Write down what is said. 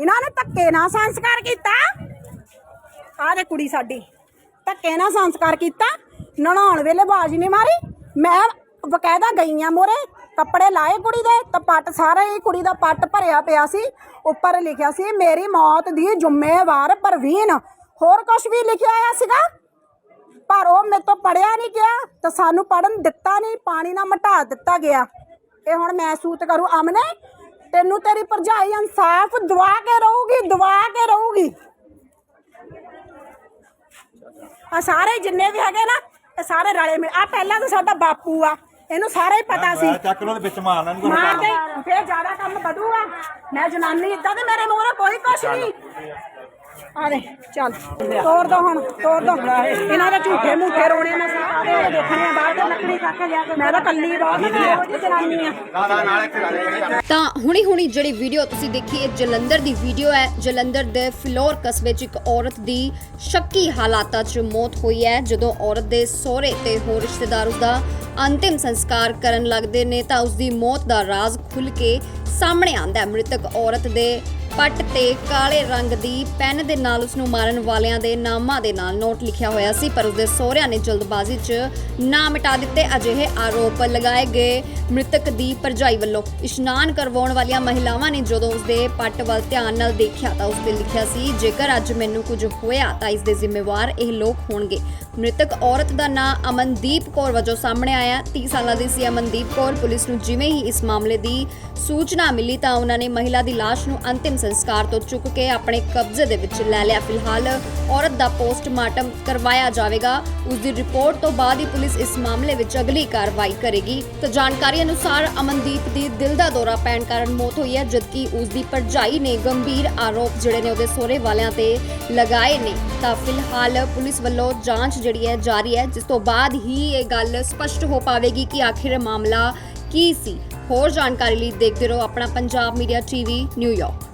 ਇਹਨਾਂ ਨੇ ਧੱਕੇ ਨਾਲ ਸੰਸਕਾਰ ਕੀਤਾ। ਆਹ ਦੇ ਕੁੜੀ ਸਾਡੀ, ਧੱਕੇ ਨਾਲ ਸੰਸਕਾਰ ਕੀਤਾ। ਨਣਾਉਣ ਵੇਲੇ ਬਾਜ ਨਹੀਂ ਮਾਰੀ। ਮੈਂ ਬਕਾਇਦਾ ਗਈ ਆ ਮੋਰੇ, ਕੱਪੜੇ ਲਾਏ ਕੁੜੀ ਦੇ, ਤਾਂ ਪੱਟ ਸਾਰੇ ਹੀ ਕੁੜੀ ਦਾ ਪੱਟ ਭਰਿਆ ਪਿਆ ਸੀ। ਉੱਪਰ ਲਿਖਿਆ ਸੀ, ਮੇਰੀ ਮੌਤ ਦੀ ਜ਼ਿੰਮੇਵਾਰ ਪ੍ਰਵੀਨ। ਹੋਰ ਕੁਝ ਵੀ ਲਿਖਿਆ ਆਇਆ ਸੀਗਾ? ਪਰ ਉਹ ਮੇਰੇ ਤੋਂ ਪੜਿਆ ਨਹੀਂ ਗਿਆ, ਤਾਂ ਸਾਨੂੰ ਪੜਨ ਦਿੱਤਾ ਨਹੀਂ, ਪਾਣੀ ਨਾਲ ਮਟਾ ਦਿੱਤਾ ਗਿਆ। ਇਹ ਹੁਣ ਮੈਂ ਸੂਤ ਕਰੂ, ਅਮਨੇ। ਤੈਨੂੰ ਤੇਰੀ ਭਰਜਾਈ ਇਨਸਾਫ ਦਵਾ ਕੇ ਰਹੂਗੀ ਦਵਾ ਕੇ ਰਹੂਗੀ। ਆ ਸਾਰੇ ਜਿੰਨੇ ਵੀ ਹੈਗੇ ਨਾ ਇਹ ਸਾਰੇ ਰਲੇ ਮਿਲ ਆ ਪਹਿਲਾਂ ਤਾਂ ਸਾਡਾ ਬਾਪੂ ਆ ਇਹਨੂੰ ਸਾਰਾ ਹੀ ਪਤਾ ਸੀ। ਚੱਕ ਲੋ ਤੇ ਵਿੱਚ ਮਾਰਨਾ ਨਹੀਂ ਮਾਰ ਦੇ ਫੇਰ ਜ਼ਿਆਦਾ ਕੰਮ ਵਧੂਗਾ। ਮੈਂ ਜਨਾਨੀ ਇਦਾਂ ਤੇ ਮੇਰੇ ਮੂਹਰੇ ਕੋਈ ਕੁਛ ਨਹੀਂ। ਆ ਦੇ ਚੱਲ। ਤੋੜ ਦੋ ਹੁਣ ਤੋੜ ਦੋ। ਇਹਨਾਂ ਦੇ ਝੂਠੇ ਮੂਠੇ ਰੋਣੇ ਮੈਂ ਸਾਰੇ ਦੇਖਣੇ ਆ ਬਾਹਰ ਤੇ ਲੱਕੜੀ ਖਾ ਕੇ ਲਿਆ ਕੇ। ਮੈਂ ਤਾਂ ਕੱਲੀ ਬਹੁਤ ਇਹੋ ਜਿਹੀ ਜਨਾਨੀ ਆ। ਤਾਂ ਹੁਣੀ ਹੁਣੀ ਜਿਹੜੀ ਵੀਡੀਓ ਤੁਸੀਂ ਦੇਖੀ ਇਹ ਜਲੰਧਰ ਦੀ ਵੀਡੀਓ ਹੈ। ਜਲੰਧਰ ਦੇ ਫਿਲੌਰ ਕਸਬੇ 'ਚ ਇੱਕ ਔਰਤ ਦੀ ਸ਼ੱਕੀ ਹਾਲਾਤਾਂ 'ਚ ਮੌਤ ਹੋਈ ਹੈ ਜਦੋਂ ਔਰਤ ਦੇ ਸਹੁਰੇ ਤੇ ਹੋਰ ਰਿਸ਼ਤੇਦਾਰ ਉਸਦਾ ਅੰਤਿਮ ਸੰਸਕਾਰ ਕਰਨ ਲੱਗਦੇ ਨੇ ਤਾਂ ਉਸ ਦੀ ਮੌਤ ਦਾ ਰਾਜ਼ ਖੁੱਲ ਕੇ ਸਾਹਮਣੇ ਆਂਦਾ ਹੈ। ਮ੍ਰਿਤਕ ਔਰਤ ਦੇ ਪੱਟ ਤੇ ਕਾਲੇ ਰੰਗ ਦੀ ਪੈਨ ਦੇ ਨਾਲ ਉਸ ਨੂੰ ਮਾਰਨ ਵਾਲਿਆਂ ਦੇ ਨਾਮਾਂ ਦੇ ਨਾਲ ਨੋਟ ਲਿਖਿਆ ਹੋਇਆ ਸੀ, ਪਰ ਉਸਦੇ ਸਹੁਰਿਆਂ ਨੇ ਜਲਦਬਾਜ਼ੀ 'ਚ ਨਾ ਮਿਟਾ ਦਿੱਤੇ। ਅਜਿਹੇ ਆਰੋਪ ਲਗਾਏ ਗਏ। ਮ੍ਰਿਤਕ ਦੀ ਭਰਜਾਈ ਵੱਲੋਂ ਇਸ਼ਨਾਨ ਕਰਵਾਉਣ ਵਾਲੀਆਂ ਮਹਿਲਾਵਾਂ ਨੇ ਜਦੋਂ ਉਸਦੇ ਪੱਟ ਵੱਲ ਧਿਆਨ ਨਾਲ ਦੇਖਿਆ ਤਾਂ ਉਸ ਤੇ ਲਿਖਿਆ ਸੀ, ਜੇਕਰ ਅੱਜ ਮੈਨੂੰ ਕੁਝ ਹੋਇਆ ਤਾਂ ਇਸ ਦੇ ਜ਼ਿੰਮੇਵਾਰ ਇਹ ਲੋਕ ਹੋਣਗੇ। ਮ੍ਰਿਤਕ ਔਰਤ ਦਾ ਨਾਂ ਅਮਨਦੀਪ ਕੌਰ ਵਜੋਂ ਸਾਹਮਣੇ ਆਇਆ 30 ਸਾਲਾਂ ਦੀ ਸੀ ਅਮਨਦੀਪ ਕੌਰ। ਪੁਲਿਸ ਨੂੰ ਜਿਵੇਂ ਹੀ ਇਸ ਮਾਮਲੇ ਦੀ ਸੂਚਨਾ ਮਿਲੀ ਤਾਂ ਉਹਨਾਂ ਨੇ ਮਹਿਲਾ ਦੀ ਲਾਸ਼ ਨੂੰ ਅੰਤਿਮ ਸੰਸਕਾਰ ਤੋਂ ਚੁੱਕ ਕੇ ਆਪਣੇ ਕਬਜ਼ੇ ਦੇ ਵਿੱਚ ਲੈ ਲਿਆ। ਫਿਲਹਾਲ ਔਰਤ ਦਾ ਪੋਸਟਮਾਰਟਮ ਕਰਵਾਇਆ ਜਾਵੇਗਾ। ਉਸ ਦੀ ਰਿਪੋਰਟ ਤੋਂ ਬਾਅਦ ਹੀ ਪੁਲਿਸ ਇਸ ਮਾਮਲੇ ਵਿੱਚ ਅਗਲੀ ਕਾਰਵਾਈ ਕਰੇਗੀ। ਤਾਂ ਜਾਣਕਾਰੀ ਅਨੁਸਾਰ ਅਮਨਦੀਪ ਦੀ ਦਿਲ ਦਾ ਦੌਰਾ ਪੈਣ ਕਾਰਨ ਮੌਤ ਹੋਈ ਹੈ, ਜਦਕਿ ਉਸ ਦੀ ਭਰਜਾਈ ਨੇ ਗੰਭੀਰ ਆਰੋਪ ਜਿਹੜੇ ਨੇ ਉਹਦੇ ਸਹੁਰੇ ਵਾਲਿਆਂ ਤੇ ਲਗਾਏ ਨੇ। ਤਾਂ ਫਿਲਹਾਲ ਪੁਲਿਸ ਵੱਲੋਂ ਜਾਂਚ ਜਿਹੜੀ ਹੈ ਜਾਰੀ ਹੈ, ਜਿਸ ਤੋਂ ਬਾਅਦ ਹੀ ਇਹ ਗੱਲ ਸਪਸ਼ਟ ਹੋ ਪਾਵੇਗੀ ਕਿ ਆਖਿਰ ਮਾਮਲਾ ਕੀ ਸੀ। ਹੋਰ ਜਾਣਕਾਰੀ ਲਈ ਦੇਖਦੇ ਰਹੋ ਆਪਣਾ ਪੰਜਾਬ ਮੀਡੀਆ ਟੀਵੀ ਨਿਊਯਾਰਕ